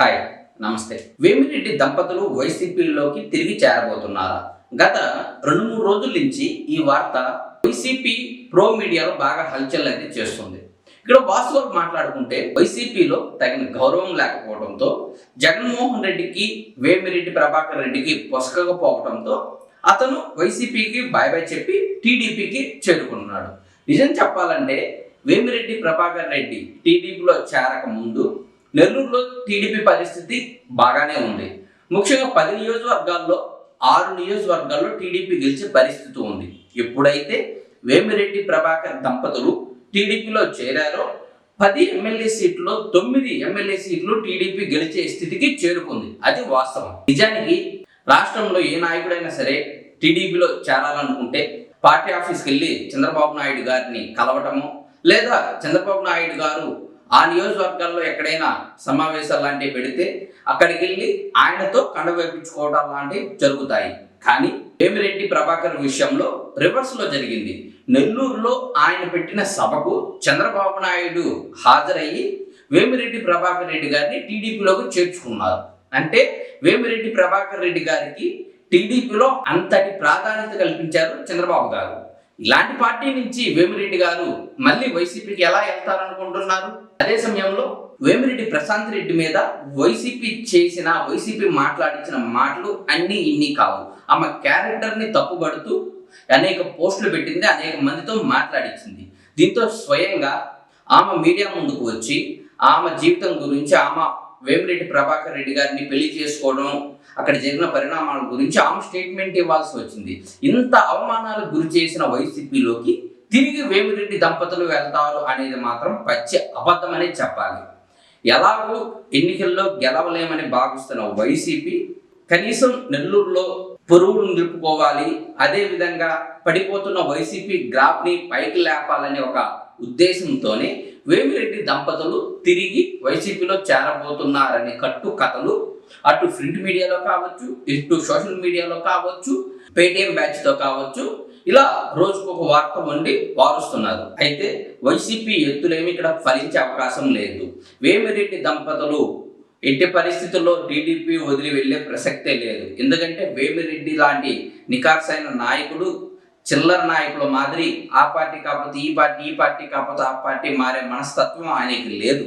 Hi నమస్తే. వేమిరెడ్డి దంపతులు వైసీపీలోకి తిరిగి చేరబోతున్నారా? గత రెండు మూడు రోజుల నుంచి ఈ వార్త వైసీపీ ప్రో మీడియాలో బాగా హల్చల్ అయితే చేస్తుంది. ఇక్కడ వాస్తవాలు మాట్లాడుకుంటే వైసీపీలో తగిన గౌరవం లేకపోవడంతో జగన్మోహన్ రెడ్డికి వేమిరెడ్డి ప్రభాకర్ రెడ్డికి పొసకపోవడంతో అతను వైసీపీకి బాయ్ బాయ్ చెప్పి టీడీపీకి చేరుకున్నాడు. నిజం చెప్పాలంటే వేమిరెడ్డి ప్రభాకర్ రెడ్డి టీడీపీలో చేరక ముందు నెల్లూరులో టీడీపీ పరిస్థితి బాగానే ఉంది. ముఖ్యంగా పది నియోజకవర్గాల్లో ఆరు నియోజకవర్గాల్లో టీడీపీ గెలిచే పరిస్థితి ఉంది. ఎప్పుడైతే వేమిరెడ్డి ప్రభాకర్ దంపతులు టీడీపీలో చేరారో పది ఎమ్మెల్యే సీట్లు తొమ్మిది ఎమ్మెల్యే సీట్లు టీడీపీ గెలిచే స్థితికి చేరుకుంది. అది వాస్తవం. నిజానికి రాష్ట్రంలో ఏ నాయకుడైనా సరే టీడీపీలో చేరాలనుకుంటే పార్టీ ఆఫీస్కి వెళ్ళి చంద్రబాబు నాయుడు గారిని కలవటము లేదా చంద్రబాబు నాయుడు గారు ఆ నియోజకవర్గాల్లో ఎక్కడైనా సమావేశాలు లాంటివి పెడితే అక్కడికి వెళ్ళి ఆయనతో కండ వేపించుకోవడం లాంటివి జరుగుతాయి. కానీ వేమిరెడ్డి ప్రభాకర్ విషయంలో రివర్స్లో జరిగింది. నెల్లూరులో ఆయన పెట్టిన సభకు చంద్రబాబు నాయుడు హాజరయ్యి వేమిరెడ్డి ప్రభాకర్ రెడ్డి గారిని టీడీపీలోకి చేర్చుకున్నారు. అంటే వేమిరెడ్డి ప్రభాకర్ రెడ్డి గారికి టీడీపీలో అంతటి ప్రాధాన్యత కల్పించారు చంద్రబాబు గారు. ఇలాంటి పార్టీ నుంచి వేమిరెడ్డి గారు మళ్ళీ వైసీపీకి ఎలా వెళ్తారనుకుంటున్నారు? అదే సమయంలో వేమిరెడ్డి ప్రశాంత్ రెడ్డి మీద వైసీపీ చేసిన వైసీపీ మాట్లాడించిన మాటలు అన్ని ఇన్ని కావు. ఆమె క్యారెక్టర్ని తప్పుబడుతూ అనేక పోస్టులు పెట్టింది అనేక మందితో మాట్లాడించింది. దీంతో స్వయంగా ఆమె మీడియా ముందుకు వచ్చి ఆమె జీవితం గురించి ఆమె వేమిరెడ్డి ప్రభాకర్ రెడ్డి గారిని పెళ్ళి చేసుకోవడం అక్కడ జరిగిన పరిణామాల గురించి ఆమె స్టేట్మెంట్ ఇవ్వాల్సి వచ్చింది. ఇంత అవమానాలకు గురి చేసిన వైసీపీలోకి తిరిగి వేమిరెడ్డి దంపతులు వెళ్తారు అనేది మాత్రం పచ్చి అబద్ధమనే చెప్పాలి. ఎలాగూ ఎన్నికల్లో గెలవలేమని భావిస్తున్న వైసీపీ కనీసం నెల్లూరులో పొరుగులు నిలుపుకోవాలి. అదేవిధంగా పడిపోతున్న వైసీపీ గ్రాఫ్ని పైకి లేపాలనే ఒక ఉద్దేశంతోనే వేమిరెడ్డి దంపతులు తిరిగి వైసీపీలో చేరబోతున్నారనే కట్టు కథలు అటు ప్రింట్ మీడియాలో కావచ్చు ఇటు సోషల్ మీడియాలో కావచ్చు పేటిఎం బ్యాచ్తో కావచ్చు ఇలా రోజుకు ఒక వార్త వండి వారుస్తున్నారు. అయితే వైసీపీ ఎత్తులేమి ఇక్కడ ఫలించే అవకాశం లేదు. వేమిరెడ్డి దంపతులు ఎట్టి పరిస్థితుల్లో టీడీపీ వదిలి వెళ్ళే ప్రసక్తే లేదు. ఎందుకంటే వేమిరెడ్డి లాంటి నికార్సైన నాయకుడు చిల్లర నాయకుల మాదిరి ఆ పార్టీ కాకపోతే ఈ పార్టీ ఈ పార్టీ కాకపోతే ఆ పార్టీ మారే మనస్తత్వం ఆయనకి లేదు.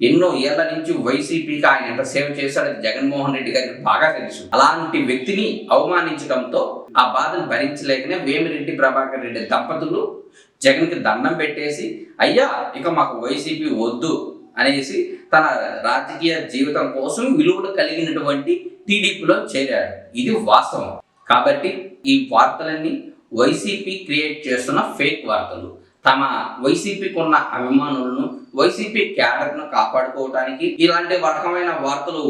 ఎన్నో ఏళ్ళ నుంచి వైసీపీకి ఆయన ఎంత సేవ చేశాడో జగన్మోహన్ రెడ్డి గారికి బాగా తెలుసు. అలాంటి వ్యక్తిని అవమానించడంతో ఆ బాధను భరించలేకనే వేమిరెడ్డి ప్రభాకర్ రెడ్డి దంపతులు జగన్కి దండం పెట్టేసి అయ్యా ఇక మాకు వైసీపీ వద్దు అనేసి తన రాజకీయ జీవితం కోసం విలువలు కలిగినటువంటి టీడీపీలో చేరాడు. ఇది వాస్తవం. కాబట్టి ఈ వార్తలన్నీ వైసీపీ క్రియేట్ చేస్తున్న ఫేక్ వార్తలు. తమ వైసీపీకి ఉన్న అభిమానులను వైసీపీ క్యాడర్ను కాపాడుకోవడానికి ఇలాంటి రకమైన వార్తలు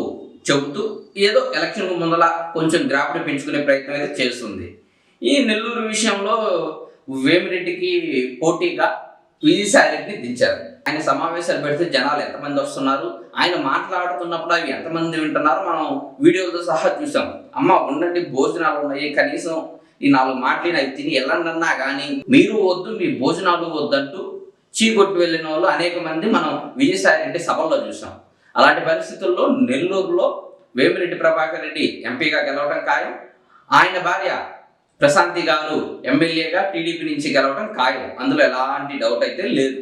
చెబుతూ ఏదో ఎలక్షన్ ముందల కొంచెం గ్రాఫ్ని పెంచుకునే ప్రయత్నం అయితే చేస్తుంది. ఈ నెల్లూరు విషయంలో వేమిరెడ్డికి పోటీగా విజయసాయిరెడ్డిని దించారు. ఆయన సమావేశాలు పెడితే జనాలు ఎంతమంది వస్తున్నారు? ఆయన మాట్లాడుతున్నప్పుడు అవి ఎంతమంది వింటున్నారో? మనం వీడియోలతో సహా చూసాం. అమ్మ ఉండండి భోజనాలు ఉన్నాయి కనీసం ఈ నాలుగు మాటలు అవి తిని వెళ్ళండన్నా కానీ మీరు వద్దు మీ భోజనాలు వద్దంటూ చీకొట్టు వెళ్ళిన వాళ్ళు అనేక మంది మనం విజయసాయి రెడ్డి సభల్లో చూసాం. అలాంటి పరిస్థితుల్లో నెల్లూరులో వేమిరెడ్డి ప్రభాకర్ రెడ్డి ఎంపీగా గెలవడం ఖాయం. ఆయన భార్య ప్రశాంతి గారు ఎమ్మెల్యేగా టీడీపీ నుంచి గెలవడం ఖాయం. అందులో ఎలాంటి డౌట్ అయితే లేదు.